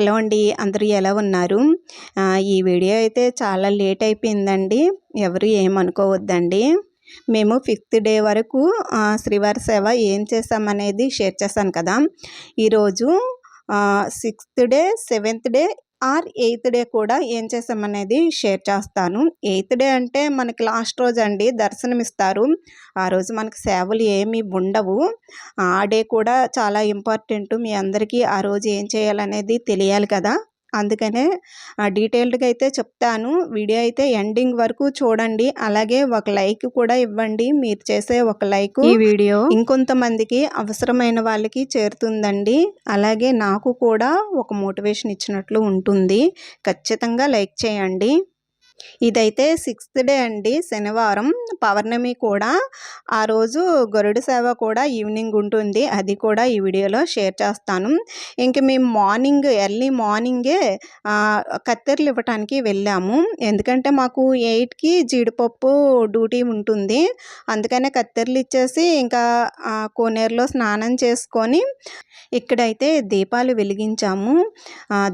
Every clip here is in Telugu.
హలో అండి అందరూ ఎలా ఉన్నారు? ఈ వీడియో అయితే చాలా లేట్ అయిపోయిందండి ఎవరు ఏమనుకోవద్దండి మేము ఫిఫ్త్ డే వరకు శ్రీవారి సేవ ఏం చేసామనేది షేర్ చేశాను కదా. ఈరోజు sixth day seventh day or eighth day కూడా ఏం చేసామనేది షేర్ చేస్తాను. ఎయిత్ డే అంటే మనకి లాస్ట్ రోజు అండి దర్శనం ఇస్తారు ఆ రోజు మనకి సేవలు ఏమీ ఉండవు. ఆ డే కూడా చాలా ఇంపార్టెంట్. మీ అందరికీ ఆ రోజు ఏం చేయాలనేది తెలియాలి కదా. అందుకనే డీటెయిల్డ్గా అయితే చెప్తాను. వీడియో అయితే ఎండింగ్ వరకు చూడండి. అలాగే ఒక లైక్ కూడా ఇవ్వండి. మీరు చేసే ఒక లైక్ ఈ వీడియో ఇంకొంతమందికి అవసరమైన వాళ్ళకి చేరుతుందండి. అలాగే నాకు కూడా ఒక మోటివేషన్ ఇచ్చినట్లు ఉంటుంది. ఖచ్చితంగా లైక్ చేయండి. ఇదైతే సిక్స్త్ డే అండి శనివారం. పౌర్ణమి కూడా ఆ రోజు గరుడు సేవ కూడా ఈవినింగ్ ఉంటుంది. అది కూడా ఈ వీడియోలో షేర్ చేస్తాను. ఇంక మేము మార్నింగ్ ఎర్లీ మార్నింగే కత్తెరలు ఇవ్వటానికి వెళ్ళాము. ఎందుకంటే మాకు ఎయిట్కి జీడిపప్పు డ్యూటీ ఉంటుంది. అందుకనే కత్తెరలు ఇచ్చేసి ఇంకా కోనేరులో స్నానం చేసుకొని ఇక్కడైతే దీపాలు వెలిగించాము.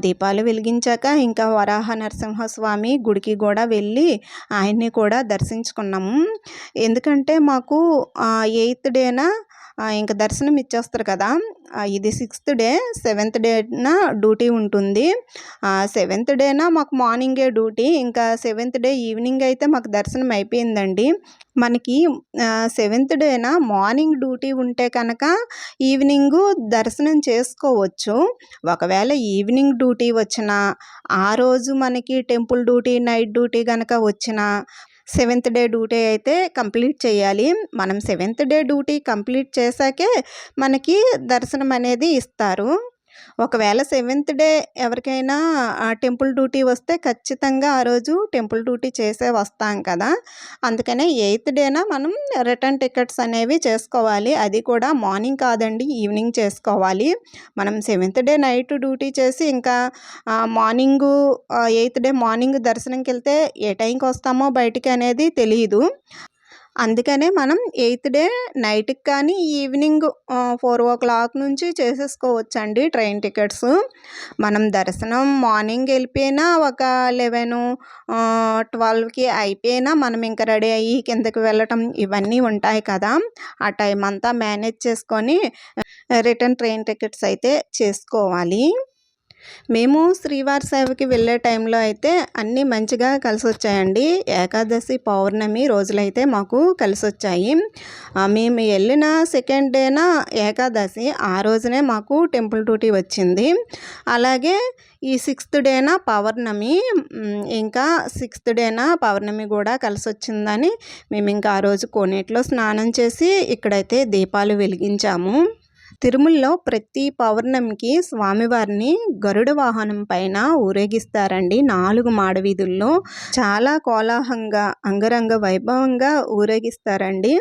దీపాలు వెలిగించాక ఇంకా వరాహ నరసింహస్వామి గుడికి కూడా వెళ్ళి ఆయన్ని కూడా దర్శించుకున్నాము. ఎందుకంటే మాకు ఎయిత్ డేన ఇంకా దర్శనం ఇచ్చేస్తారు కదా. ఇది సిక్స్త్ డే సెవెంత్ డేన డ్యూటీ ఉంటుంది. సెవెంత్ డేన మాకు మార్నింగే డ్యూటీ. ఇంకా సెవెంత్ డే ఈవినింగ్ అయితే మాకు దర్శనం అయిపోయిందండి. మనకి సెవెంత్ డేన మార్నింగ్ డ్యూటీ ఉంటే కనుక ఈవినింగ్ దర్శనం చేసుకోవచ్చు. ఒకవేళ ఈవినింగ్ డ్యూటీ వచ్చిన ఆ రోజు మనకి టెంపుల్ డ్యూటీ నైట్ డ్యూటీ కనుక వచ్చిన సెవెంత్ డే డ్యూటీ అయితే కంప్లీట్ చేయాలి. మనం సెవెంత్ డే డ్యూటీ కంప్లీట్ చేశాకే మనకి దర్శనం అనేది ఇస్తారు. ఒకవేళ సెవెంత్ డే ఎవరికైనా టెంపుల్ డ్యూటీ వస్తే ఖచ్చితంగా ఆ రోజు టెంపుల్ డ్యూటీ చేసే వస్తాం కదా. అందుకనే ఎయిత్ డేనా మనం రిటర్న్ టికెట్స్ అనేవి చేసుకోవాలి. అది కూడా మార్నింగ్ కాదండి ఈవినింగ్ చేసుకోవాలి. మనం సెవెంత్ డే నైట్ డ్యూటీ చేసి ఇంకా మార్నింగు ఎయిత్ డే మార్నింగ్ దర్శనంకి వెళ్తే ఏ టైంకి వస్తామో బయటికి అనేది తెలియదు అందుకనే మనం ఎయిత్ డే నైట్కి కానీ ఈవినింగ్ ఫోర్ ఓ క్లాక్ నుంచి చేసేసుకోవచ్చండి ట్రైన్ టికెట్స్. మనం దర్శనం మార్నింగ్ వెళ్ళిపోయినా ఒక లెవెన్ ట్వెల్వ్కి అయిపోయినా మనం ఇంకా రెడీ అయ్యి కిందకి వెళ్ళటం ఇవన్నీ ఉంటాయి కదా. ఆ టైం అంతా మేనేజ్ చేసుకొని రిటర్న్ ట్రైన్ టికెట్స్ అయితే చేసుకోవాలి. మేము శ్రీవారి సేవకి వెళ్ళే టైంలో అయితే అన్నీ మంచిగా కలిసి వచ్చాయండి ఏకాదశి పౌర్ణమి రోజులైతే మాకు కలిసి వచ్చాయి మేము వెళ్ళిన సెకండ్ డేన ఏకాదశి ఆ రోజునే మాకు టెంపుల్ డ్యూటీ వచ్చింది. అలాగే ఈ సిక్స్త్ డేన పౌర్ణమి ఇంకా సిక్స్త్ డేన పౌర్ణమి కూడా కలిసి వచ్చిందని మేము ఇంకా ఆ రోజు కోనేటిలో స్నానం చేసి ఇక్కడైతే దీపాలు వెలిగించాము. తిరుమలలో ప్రతి పౌర్ణమికి స్వామివారిని గరుడ వాహనం పైన ఊరేగిస్తారండి. నాలుగు మాడవీధుల్లో చాలా కోలాహంగా అంగరంగ వైభవంగా ఊరేగిస్తారండి.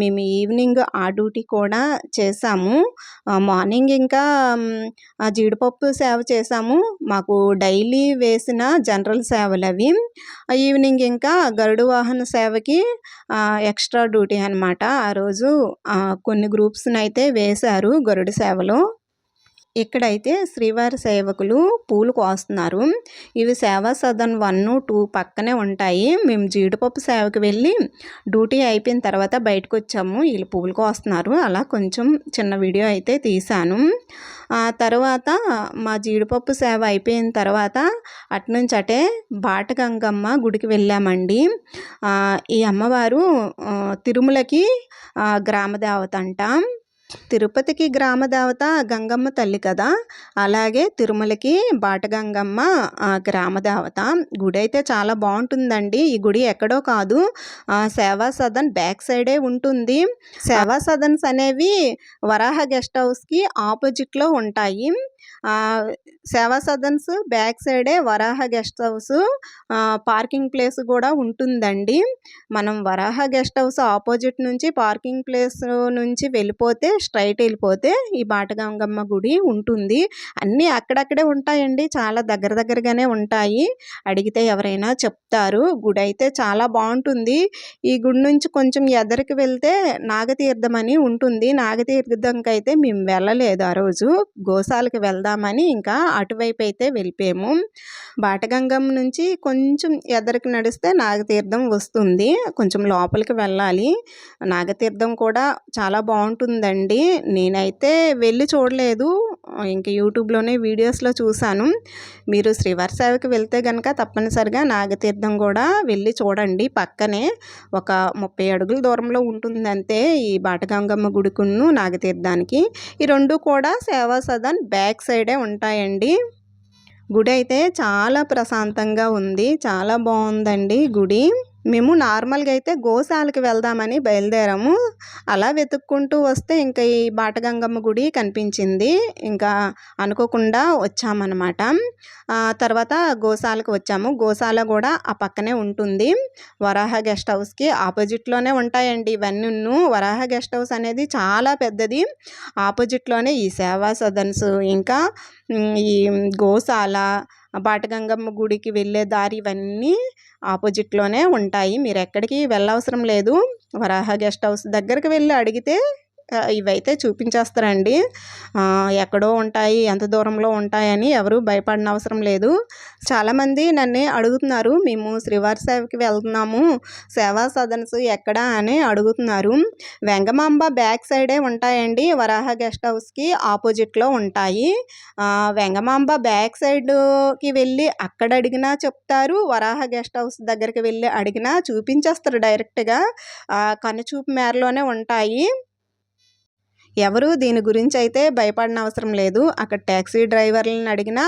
మేము ఈవినింగ్ ఆ డ్యూటీ కూడా చేసాము మార్నింగ్ ఇంకా జీడిపప్పు సేవ చేసాము మాకు డైలీ వేసిన జనరల్ సేవలు అవి. ఈవినింగ్ ఇంకా గరుడు వాహన సేవకి ఎక్స్ట్రా డ్యూటీ అనమాట ఆ రోజు కొన్ని గ్రూప్స్ని అయితే వేసారు చేశారు గరుడ సేవలో. ఇక్కడైతే శ్రీవారి సేవకులు పూలు కోస్తున్నారు. ఇవి సేవా సదన్ వన్ టూ పక్కనే ఉంటాయి. మేము జీడిపప్పు సేవకి వెళ్ళి డ్యూటీ అయిపోయిన తర్వాత బయటకు వచ్చాము. వీళ్ళు పూలు కోస్తున్నారు. అలా కొంచెం చిన్న వీడియో అయితే తీశాను. ఆ తర్వాత మా జీడిపప్పు సేవ అయిపోయిన తర్వాత అటునుంచి అటే బాటగంగమ్మ గుడికి వెళ్ళామండి. ఈ అమ్మవారు తిరుమలకి గ్రామదేవత అంట. తిరుపతికి గ్రామ దేవత గంగమ్మ తల్లి కదా. అలాగే తిరుమలకి బాటగంగమ్మ గ్రామ దేవత. గుడి అయితే చాలా బాగుంటుందండి. ఈ గుడి ఎక్కడో కాదు. సేవా సదన్ బ్యాక్ సైడే ఉంటుంది. సేవా సదన్స్ అనేవి వరాహ గెస్ట్ హౌస్కి ఆపోజిట్లో ఉంటాయి. సేవా సదన్స్ బ్యాక్ సైడే Varaha guest house parking place కూడా ఉంటుందండి. మనం వరాహ గెస్ట్ హౌస్ ఆపోజిట్ నుంచి పార్కింగ్ ప్లేస్ నుంచి వెళ్ళిపోతే స్ట్రైట్ వెళ్ళిపోతే ఈ బాటగంగమ్మ గుడి ఉంటుంది. అన్నీ అక్కడక్కడే ఉంటాయండి. చాలా దగ్గర దగ్గరగానే ఉంటాయి. అడిగితే ఎవరైనా చెప్తారు. గుడి అయితే చాలా బాగుంటుంది. ఈ గుడి నుంచి కొంచెం ఎదరికి వెళ్తే నాగతీర్థం అని ఉంటుంది. నాగతీర్థంకైతే అయితే మేము వెళ్ళలేదు ఆ రోజు. గోశాలకి వెళ్దామని ఇంకా అటువైపు అయితే వెళ్ళిపోయాము. బాటగంగం నుంచి కొంచెం ఎదరికి నడిస్తే నాగతీర్థం వస్తుంది. కొంచెం లోపలికి వెళ్ళాలి. నాగతీర్థం కూడా చాలా బాగుంటుందండి. నేనైతే వెళ్ళి చూడలేదు. ఇంకా యూట్యూబ్లోనే వీడియోస్లో చూశాను. మీరు శ్రీవారి సేవకి వెళ్తే కనుక తప్పనిసరిగా నాగతీర్థం కూడా వెళ్ళి చూడండి. పక్కనే ఒక ముప్పై అడుగుల దూరంలో ఉంటుందంతే ఈ బాటగంగమ్మ గుడికును నాగతీర్థానికి. ఈ రెండు కూడా సేవా సదన్ బ్యాక్ సైడే ఉంటాయండి. గుడి అయితే చాలా ప్రశాంతంగా ఉంది. చాలా బాగుందండి గుడి. మేము నార్మల్గా అయితే గోశాలకు వెళ్దామని బయలుదేరాము. అలా వెతుక్కుంటూ వస్తే ఇంకా ఈ బాటగంగమ్మ గుడి కనిపించింది. ఇంకా అనుకోకుండా వచ్చామన్నమాట. తర్వాత గోశాలకు వచ్చాము. గోశాల కూడా ఆ పక్కనే ఉంటుంది. వరాహ గెస్ట్ హౌస్కి ఆపోజిట్లోనే ఉంటాయండి ఇవన్నీ వరాహ గెస్ట్ హౌస్ అనేది చాలా పెద్దది. ఆపోజిట్లోనే ఈ సేవా సదన్స్ ఇంకా ఈ గోశాల బాటగంగమ్మ గుడికి వెళ్ళే దారి ఇవన్నీ ఆపోజిట్లోనే ఉంటాయి. మీరు ఎక్కడికి వెళ్ళవసరం లేదు. వరాహ గెస్ట్ హౌస్ దగ్గరికి వెళ్ళి అడిగితే ఇవైతే చూపించేస్తారండి. ఎక్కడో ఉంటాయి ఎంత దూరంలో ఉంటాయని ఎవరు భయపడిన అవసరం లేదు. చాలామంది నన్ను అడుగుతున్నారు మేము శ్రీవారి సేవకి వెళ్తున్నాము. సేవా సదన్స్ ఎక్కడ? అని అడుగుతున్నారు. వెంగమాంబ బ్యాక్ సైడే ఉంటాయండి. వరాహ గెస్ట్ హౌస్కి ఆపోజిట్లో ఉంటాయి. వెంగమాంబ బ్యాక్ సైడ్కి వెళ్ళి అక్కడ అడిగినా చెప్తారు. వరాహ గెస్ట్ హౌస్ దగ్గరికి వెళ్ళి అడిగినా చూపించేస్తారు డైరెక్ట్గా. కనుచూపు మేరలోనే ఉంటాయి. ఎవరు దీని గురించి అయితే భయపడిన అవసరం లేదు. అక్కడ ట్యాక్సీ డ్రైవర్లను అడిగినా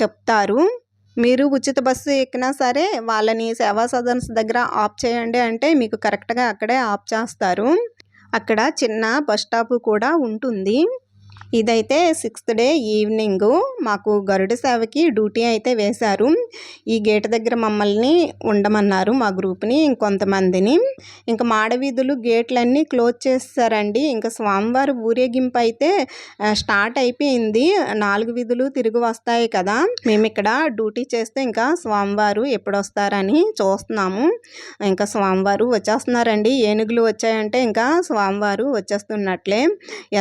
చెప్తారు. మీరు ఉచిత బస్సు ఎక్కినా సరే వాళ్ళని సేవా సదన్స్ దగ్గర ఆఫ్ చేయండి అంటే మీకు కరెక్ట్గా అక్కడే ఆఫ్ చేస్తారు. అక్కడ చిన్న బస్ స్టాప్ కూడా ఉంటుంది. ఇదైతే సిక్స్త్ డే ఈవినింగ్. మాకు గరుడ సేవకి డ్యూటీ అయితే వేశారు. ఈ గేట్ దగ్గర మమ్మల్ని ఉండమన్నారు మా గ్రూప్ని ఇంకొంతమందిని. ఇంకా మాడవీధులు గేట్లన్నీ క్లోజ్ చేస్తారండి ఇంకా స్వామివారి ఊరేగింపు అయితే స్టార్ట్ అయిపోయింది. నాలుగు వీధులు తిరిగి వస్తాయి కదా. మేము ఇక్కడ డ్యూటీ చేస్తే ఇంకా స్వామివారు ఎప్పుడు వస్తారని చూస్తున్నాము. ఇంకా స్వామివారు వచ్చేస్తున్నారండి. ఏనుగులు వచ్చాయంటే ఇంకా స్వామివారు వచ్చేస్తున్నట్లే.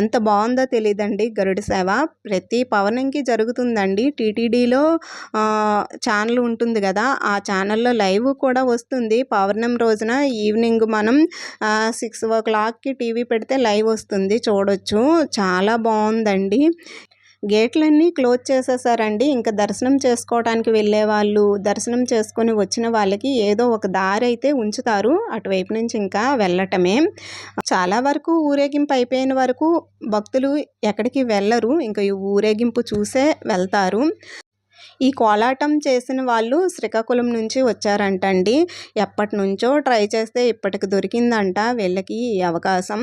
ఎంత బాగుందో తెలియదండి అండి. గరుడ సేవ ప్రతి పౌర్ణమికి జరుగుతుందండి. టీటీడీలో ఛానల్ ఉంటుంది కదా ఆ ఛానల్లో లైవ్ కూడా వస్తుంది. పౌర్ణమి రోజున ఈవినింగ్ మనం సిక్స్ ఓ క్లాక్కి టీవీ పెడితే లైవ్ వస్తుంది. చూడొచ్చు. చాలా బాగుందండి. గేట్లన్నీ క్లోజ్ చేసేసారండి. ఇంకా దర్శనం చేసుకోవడానికి వెళ్ళే వాళ్ళు దర్శనం చేసుకొని వచ్చిన వాళ్ళకి ఏదో ఒక దారి అయితే ఉంచుతారు. అటువైపు నుంచి ఇంకా వెళ్ళటమే. చాలా వరకు ఊరేగింపు అయిపోయిన వరకు భక్తులు ఎక్కడికి వెళ్ళరు. ఇంకా ఈ ఊరేగింపు చూసే వెళ్తారు. ఈ కోలాటం చేసిన వాళ్ళు శ్రీకాకుళం నుంచి వచ్చారంటండి. ఎప్పటి నుంచో ట్రై చేస్తే ఇప్పటికి దొరికిందంట. వీళ్ళకి ఈ అవకాశం.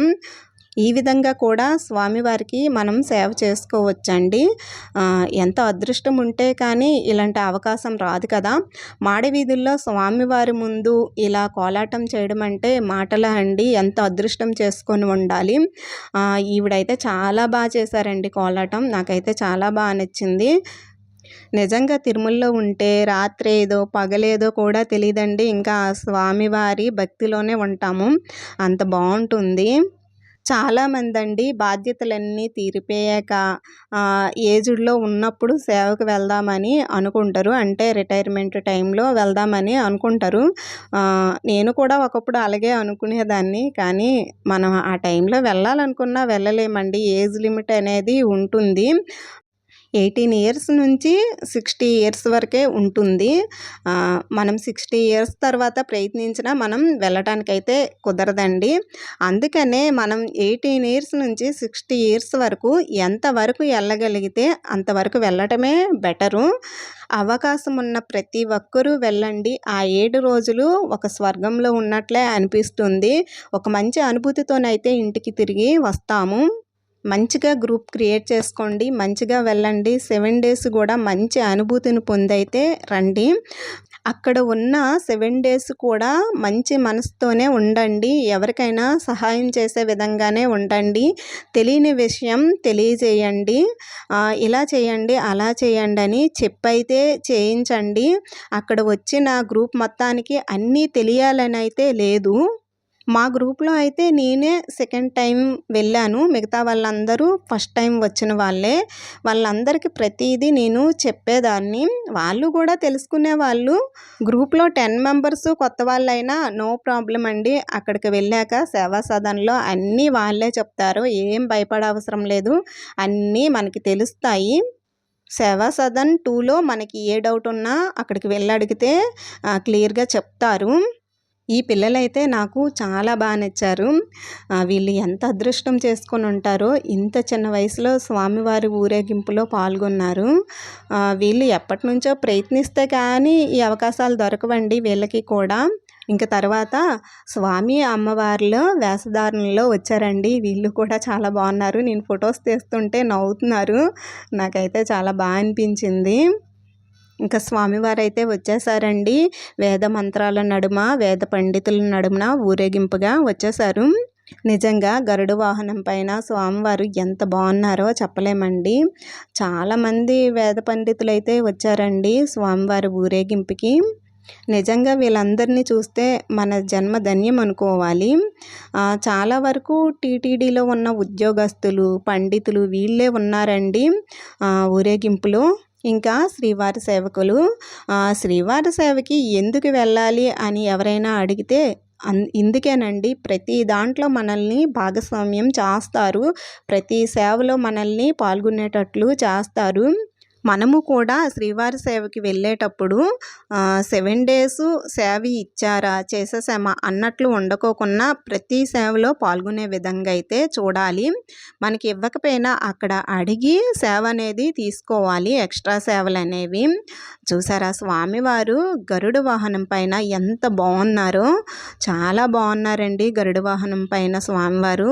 ఈ విధంగా కూడా స్వామివారికి మనం సేవ చేసుకోవచ్చండి. ఎంత అదృష్టం ఉంటే కానీ ఇలాంటి అవకాశం రాదు కదా. మాడవీధుల్లో స్వామివారి ముందు ఇలా కోలాటం చేయడం అంటే మాటల అండి. ఎంత అదృష్టం చేసుకొని ఉండాలి. ఈవిడైతే చాలా బాగా చేశారండి కోలాటం. నాకైతే చాలా బాగా నచ్చింది. నిజంగా తిరుమలలో ఉంటే రాత్రి ఏదో పగలేదో కూడా తెలియదండి ఇంకా స్వామివారి భక్తిలోనే ఉంటాము. అంత బాగుంటుంది. చాలామంది అండి బాధ్యతలన్నీ తీరిపోయాక ఏజ్డ్లో ఉన్నప్పుడు సేవకు వెళ్దామని అనుకుంటారు. అంటే రిటైర్మెంట్ టైంలో వెళ్దామని అనుకుంటారు. నేను కూడా ఒకప్పుడు అలాగే అనుకునేదాన్ని. కానీ మనం ఆ టైంలో వెళ్ళాలనుకున్నా వెళ్ళలేమండి. ఏజ్ లిమిట్ అనేది ఉంటుంది. ఎయిటీన్ ఇయర్స్ నుంచి సిక్స్టీ ఇయర్స్ వరకే ఉంటుంది. మనం సిక్స్టీ ఇయర్స్ తర్వాత ప్రయత్నించినా మనం వెళ్ళటానికైతే కుదరదండి. అందుకనే మనం ఎయిటీన్ ఇయర్స్ నుంచి సిక్స్టీ ఇయర్స్ వరకు ఎంతవరకు వెళ్ళగలిగితే అంతవరకు వెళ్ళటమే బెటరు. అవకాశం ఉన్న ప్రతి ఒక్కరూ వెళ్ళండి. ఆ ఏడు రోజులు ఒక స్వర్గంలో ఉన్నట్లే అనిపిస్తుంది. ఒక మంచి అనుభూతితోనైతే ఇంటికి తిరిగి వస్తాము. మంచిగా గ్రూప్ క్రియేట్ చేసుకోండి మంచిగా వెళ్ళండి. సెవెన్ డేస్ కూడా మంచి అనుభూతిని పొందైతే రండి. అక్కడ ఉన్న సెవెన్ డేస్ కూడా మంచి మనసుతోనే ఉండండి. ఎవరికైనా సహాయం చేసే విధంగానే ఉండండి. తెలియని విషయం తెలియజేయండి. ఇలా చేయండి అలా చేయండి అని చెప్పైతే చేయించండి. అక్కడ వచ్చిన గ్రూప్ మొత్తానికి అన్నీ తెలియాలని అయితే లేదు. మా గ్రూప్లో అయితే నేనే సెకండ్ టైం వెళ్ళాను. మిగతా వాళ్ళందరూ ఫస్ట్ టైం వచ్చిన వాళ్ళే. వాళ్ళందరికీ ప్రతిదీ నేను చెప్పేదాన్ని. వాళ్ళు కూడా తెలుసుకునే వాళ్ళు. గ్రూప్లో టెన్ మెంబర్స్ కొత్త వాళ్ళైనా నో ప్రాబ్లం అండి. అక్కడికి వెళ్ళాక సేవా సదన్లో అన్నీ వాళ్ళే చెప్తారు. ఏం భయపడ అవసరం లేదు. అన్నీ మనకి తెలుస్తాయి. సేవా సదన్ టూలో మనకి ఏ డౌట్ ఉన్నా అక్కడికి వెళ్ళి అడిగితే క్లియర్గా చెప్తారు. ఈ పిల్లలైతే నాకు చాలా బాగా నచ్చారు. వీళ్ళు ఎంత అదృష్టం చేసుకొని ఉంటారో ఇంత చిన్న వయసులో స్వామివారి ఊరేగింపులో పాల్గొన్నారు. వీళ్ళు ఎప్పటి నుంచో ప్రయత్నిస్తే కానీ ఈ అవకాశాలు దొరకవండి వీళ్ళకి కూడా. ఇంక తర్వాత స్వామి అమ్మవారిలో వేషధారణలో వచ్చారండి. వీళ్ళు కూడా చాలా బాగున్నారు. నేను ఫొటోస్ తీస్తుంటే నవ్వుతున్నారు. నాకైతే చాలా బాగా అనిపించింది. ఇంకా స్వామివారు అయితే వచ్చేసారండి. వేద మంత్రాల నడుమ వేద పండితుల నడుమున ఊరేగింపుగా వచ్చేసారు. నిజంగా గరుడు వాహనం పైన స్వామివారు ఎంత బాగున్నారో చెప్పలేమండి. చాలామంది వేద పండితులు అయితే వచ్చారండి స్వామివారి ఊరేగింపుకి. నిజంగా వీళ్ళందరినీ చూస్తే మన జన్మ ధన్యం అనుకోవాలి. చాలా వరకు టీటీడీలో ఉన్న ఉద్యోగస్తులు పండితులు వీళ్ళే ఉన్నారండి ఊరేగింపులో. ఇంకా శ్రీవారి సేవకులు శ్రీవారి సేవకి ఎందుకు వెళ్ళాలి అని ఎవరైనా అడిగితే అన్ ఇందుకేనండి. ప్రతి దాంట్లో మనల్ని భాగస్వామ్యం చేస్తారు. ప్రతి సేవలో మనల్ని పాల్గొనేటట్లు చేస్తారు. మనము కూడా శ్రీవారి సేవకి వెళ్ళేటప్పుడు సెవెన్ డేస్ సేవ ఇచ్చారా చేసేసామా అన్నట్లు ఉండకోకుండా ప్రతి సేవలో పాల్గొనే విధంగా అయితే చూడాలి. మనకి ఇవ్వకపోయినా అక్కడ అడిగి సేవ అనేది తీసుకోవాలి ఎక్స్ట్రా సేవలు అనేవి. చూసారా స్వామివారు గరుడు వాహనం పైన ఎంత బాగున్నారో చాలా బాగున్నారండి గరుడు వాహనం పైన స్వామివారు.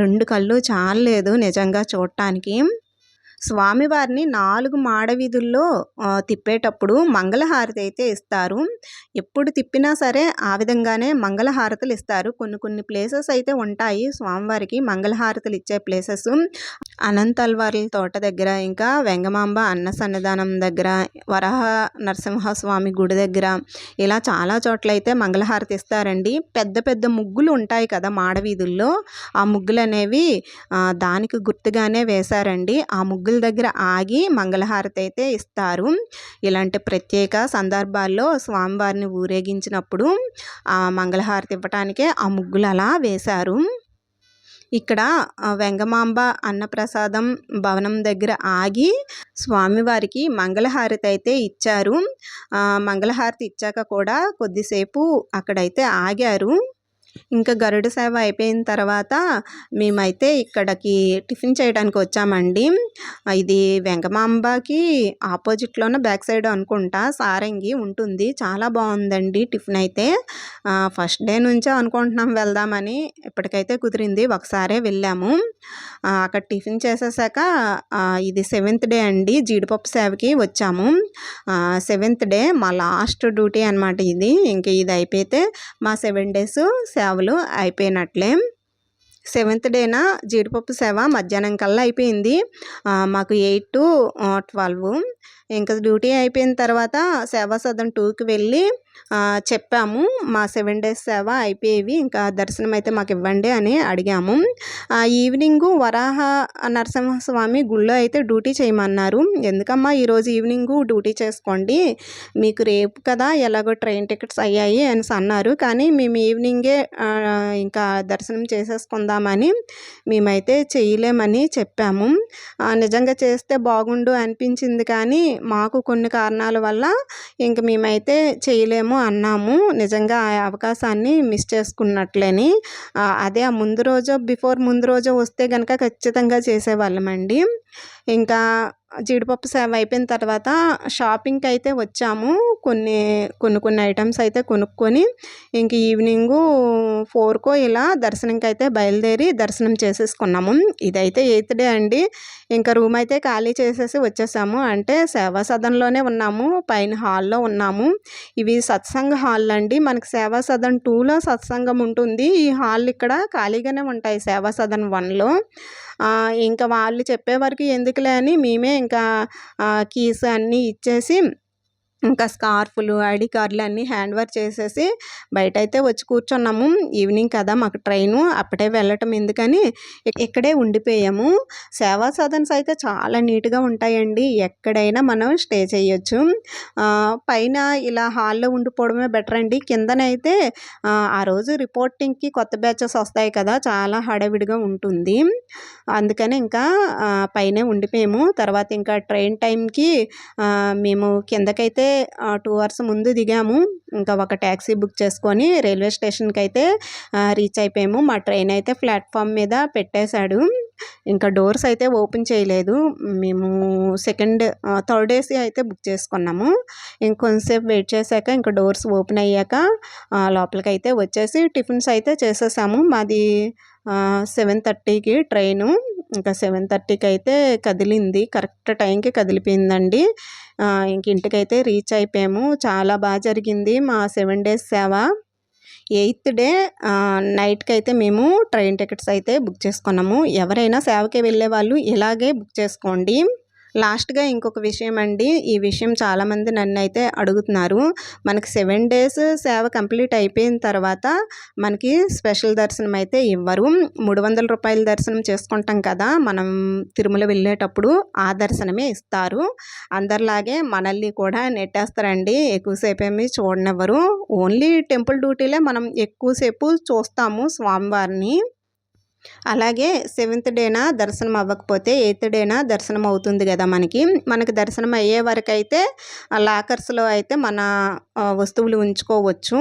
రెండు కళ్ళు చాలలేదు నిజంగా చూడటానికి. స్వామివారిని నాలుగు మాడవీధుల్లో తిప్పేటప్పుడు మంగళహారతి అయితే ఇస్తారు. ఎప్పుడు తిప్పినా సరే ఆ విధంగానే మంగళహారతులు ఇస్తారు. కొన్ని కొన్ని ప్లేసెస్ అయితే ఉంటాయి స్వామివారికి మంగళహారతులు ఇచ్చే ప్లేసెస్. అనంతల్వార్ల తోట దగ్గర ఇంకా వెంగమాంబ అన్న సన్నిధానం దగ్గర వరహ నరసింహస్వామి గుడి దగ్గర ఇలా చాలా చోట్ల అయితే మంగళహారతి ఇస్తారండి. పెద్ద పెద్ద ముగ్గులు ఉంటాయి కదా మాడవీధుల్లో. ఆ ముగ్గులు అనేవి దానికి గుర్తుగానే వేశారండి. ఆ ముగ్గులు ముగ్గుల దగ్గర ఆగి మంగళహారతి అయితే ఇస్తారు. ఇలాంటి ప్రత్యేక సందర్భాల్లో స్వామివారిని ఊరేగించినప్పుడు ఆ మంగళహారతి ఇవ్వటానికే ఆ ముగ్గులు అలా వేశారు. ఇక్కడ వెంగమాంబ అన్నప్రసాదం భవనం దగ్గర ఆగి స్వామివారికి మంగళహారతి అయితే ఇచ్చారు. మంగళహారతి ఇచ్చాక కూడా కొద్దిసేపు అక్కడైతే ఆగారు. ఇంకా గరుడ సేవ అయిపోయిన తర్వాత మేమైతే ఇక్కడికి టిఫిన్ చేయడానికి వచ్చామండి. ఇది వెంగమాంబకి ఆపోజిట్లోనే బ్యాక్ సైడ్ అనుకుంటా సారంగి ఉంటుంది. చాలా బాగుందండి టిఫిన్ అయితే. ఫస్ట్ డే నుంచే అనుకుంటున్నాం వెళ్దామని. ఇప్పటికైతే కుదిరింది. ఒకసారే వెళ్ళాము. అక్కడ టిఫిన్ చేసేసాక ఇది సెవెంత్ డే అండి. జీడిపప్పు సేవకి వచ్చాము. సెవెంత్ డే మా లాస్ట్ డ్యూటీ అనమాట ఇది. ఇంక ఇది అయిపోతే మా సెవెన్ డేస్ సేవలు అయిపోయినట్లే. సెవెంత్ డేన? జీడిపప్పు సేవ మధ్యాహ్నం కల్లా అయిపోయింది. మాకు ఎయిట్ టు ట్వెల్వ్. ఇంకా డ్యూటీ అయిపోయిన తర్వాత సేవా సదన్ టూకి వెళ్ళి చెప్పాము. మా సెవెన్ డేస్ సేవ అయిపోయేవి. ఇంకా దర్శనం అయితే మాకు ఇవ్వండి అని అడిగాము. ఈవినింగు వరాహ నరసింహస్వామి గుళ్ళో అయితే డ్యూటీ చేయమన్నారు. ఎందుకమ్మా ఈరోజు ఈవినింగు డ్యూటీ చేసుకోండి. మీకు రేపు కదా ఎలాగో ట్రైన్ టికెట్స్ అయ్యాయి అని అన్నారు. కానీ మేము ఈవినింగే ఇంకా దర్శనం చేసేసుకుందామని మేమైతే చేయలేమని చెప్పాము. నిజంగా చేస్తే బాగుండు అనిపించింది కానీ మాకు కొన్ని కారణాల వల్ల ఇంక మేమైతే చేయలేము అన్నాము. నిజంగా ఆ అవకాశాన్ని మిస్ చేసుకున్నట్లేని. అదే ఆ ముందు రోజు బిఫోర్ ముందు రోజు వస్తే కనుక ఖచ్చితంగా చేసేవాళ్ళమండి. ఇంకా జీడిపప్పు సేవ అయిపోయిన తర్వాత షాపింగ్కి అయితే వచ్చాము. కొన్ని కొన్ని కొన్ని ఐటమ్స్ అయితే కొనుక్కొని ఇంక ఈవినింగు ఫోర్కో ఇలా దర్శనంకి అయితే బయలుదేరి దర్శనం చేసేసుకున్నాము. ఇదైతే ఎయిత్ డే అండి. ఇంకా రూమ్ అయితే ఖాళీ చేసేసి వచ్చేసాము. అంటే సేవా సదన్లోనే ఉన్నాము. పైన హాల్లో ఉన్నాము. ఇవి సత్సంగ హాల్ అండి. మనకి సేవా సదన్ టూలో సత్సంగం ఉంటుంది. ఈ హాల్ ఇక్కడ ఖాళీగానే ఉంటాయి. సేవా సదన్ వన్లో ఇంకా వాళ్ళు చెప్పే వరకు ఎందుకులే అని మేమే ఇంకా కీస్ అన్నీ ఇచ్చేసి ఇంకా స్కార్ఫ్లు ఐడి కార్డులు అన్నీ హ్యాండ్ వర్క్ చేసేసి బయట అయితే వచ్చి కూర్చున్నాము. ఈవినింగ్ కదా మాకు ట్రైను. అప్పుడే వెళ్ళటం ఎందుకని ఇక్కడే ఉండిపోయాము. సేవా సదన్స్ అయితే చాలా నీట్గా ఉంటాయండి. ఎక్కడైనా మనం స్టే చేయొచ్చు. పైన ఇలా హాల్లో ఉండిపోవడమే బెటర్ అండి. కిందనైతే ఆ రోజు రిపోర్టింగ్కి కొత్త బ్యాచెస్ వస్తాయి కదా చాలా హడావిడిగా ఉంటుంది. అందుకని ఇంకా పైనే ఉండిపోయాము. తర్వాత ఇంకా ట్రైన్ టైంకి మేము కిందకైతే టూ అవర్స్ ముందు దిగాము. ఇంకా ఒక ట్యాక్సీ బుక్ చేసుకొని రైల్వే స్టేషన్కి అయితే రీచ్ అయిపోయాము. మా ట్రైన్ అయితే ప్లాట్ఫామ్ మీద పెట్టేశాడు. ఇంకా డోర్స్ అయితే ఓపెన్ చేయలేదు. మేము సెకండ్ థర్డ్ ఏసీ అయితే బుక్ చేసుకున్నాము. ఇంకొంతసేపు వెయిట్ చేశాక ఇంకా డోర్స్ ఓపెన్ అయ్యాక లోపలికి అయితే వచ్చేసి టిఫిన్స్ అయితే చేసేసాము. మాది సెవెన్ థర్టీకి ట్రైను. ఇంకా సెవెన్ థర్టీకి అయితే కదిలింది. కరెక్ట్ టైంకి కదిలిపోయిందండి. ఇంక ఇంటికైతే రీచ్ అయిపోయాము. చాలా బాగా జరిగింది మా సెవెన్ డేస్ సేవ. ఎయిత్ డే నైట్కి అయితే మేము ట్రైన్ టికెట్స్ అయితే బుక్ చేసుకున్నాము. ఎవరైనా సేవకి వెళ్ళే వాళ్ళు ఇలాగే బుక్ చేసుకోండి. లాస్ట్గా ఇంకొక విషయం అండి. ఈ విషయం చాలామంది నన్ను అయితే అడుగుతున్నారు. మనకి సెవెన్ డేస్ సేవ కంప్లీట్ అయిపోయిన తర్వాత మనకి స్పెషల్ దర్శనం అయితే ఇవ్వరు. మూడు వందల రూపాయల దర్శనం చేసుకుంటాం కదా మనం తిరుమల వెళ్ళేటప్పుడు ఆ దర్శనమే ఇస్తారు. అందరిలాగే మనల్ని కూడా నెట్టేస్తారండి. ఎక్కువసేపు ఏమి చూడనివ్వరు. ఓన్లీ టెంపుల్ డ్యూటీలే మనం ఎక్కువసేపు చూస్తాము స్వామివారిని. అలాగే సెవెంత్ డేనా దర్శనం అవ్వకపోతే ఎయిత్ డేనా దర్శనం అవుతుంది కదా మనకి. మనకి దర్శనం అయ్యే వరకు అయితే లాకర్స్లో అయితే మన వస్తువులు ఉంచుకోవచ్చు.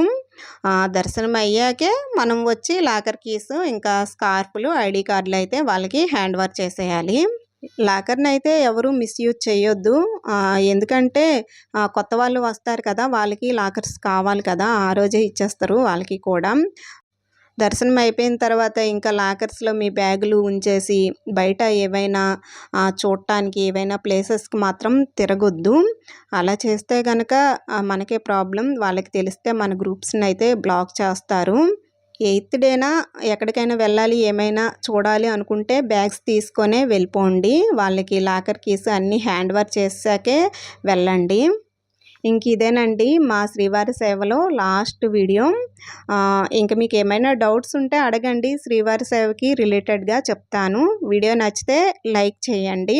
దర్శనం అయ్యాకే మనం వచ్చి లాకర్ కీస్ ఇంకా స్కార్ఫ్లు ఐడి కార్డులు అయితే వాళ్ళకి హ్యాండ్ ఓవర్ చేసేయాలి. లాకర్ని అయితే ఎవరు మిస్యూజ్ చేయొద్దు. ఎందుకంటే కొత్త వాళ్ళు వస్తారు కదా వాళ్ళకి లాకర్స్ కావాలి కదా ఆ రోజే ఇచ్చేస్తారు వాళ్ళకి కూడా. దర్శనం అయిపోయిన తర్వాత ఇంకా లాకర్స్లో మీ బ్యాగులు ఉంచేసి బయట ఏవైనా చూడటానికి ఏవైనా ప్లేసెస్కి మాత్రం తిరగొద్దు. అలా చేస్తే కనుక మనకే ప్రాబ్లం. వాళ్ళకి తెలిస్తే మన గ్రూప్స్ని అయితే బ్లాక్ చేస్తారు. ఎయిత్ డేనా ఎక్కడికైనా వెళ్ళాలి ఏమైనా చూడాలి అనుకుంటే బ్యాగ్స్ తీసుకొనే వెళ్ళిపోండి. వాళ్ళకి లాకర్ కీస్ అన్నీ హ్యాండ్ వర్క్ చేసాకే వెళ్ళండి. ఇంక ఇదేనండి మా శ్రీవారి సేవలో లాస్ట్ వీడియో. ఇంక మీకు ఏమైనా డౌట్స్ ఉంటే అడగండి శ్రీవారి సేవకి రిలేటెడ్గా చెప్తాను. వీడియో నచ్చితే లైక్ చేయండి.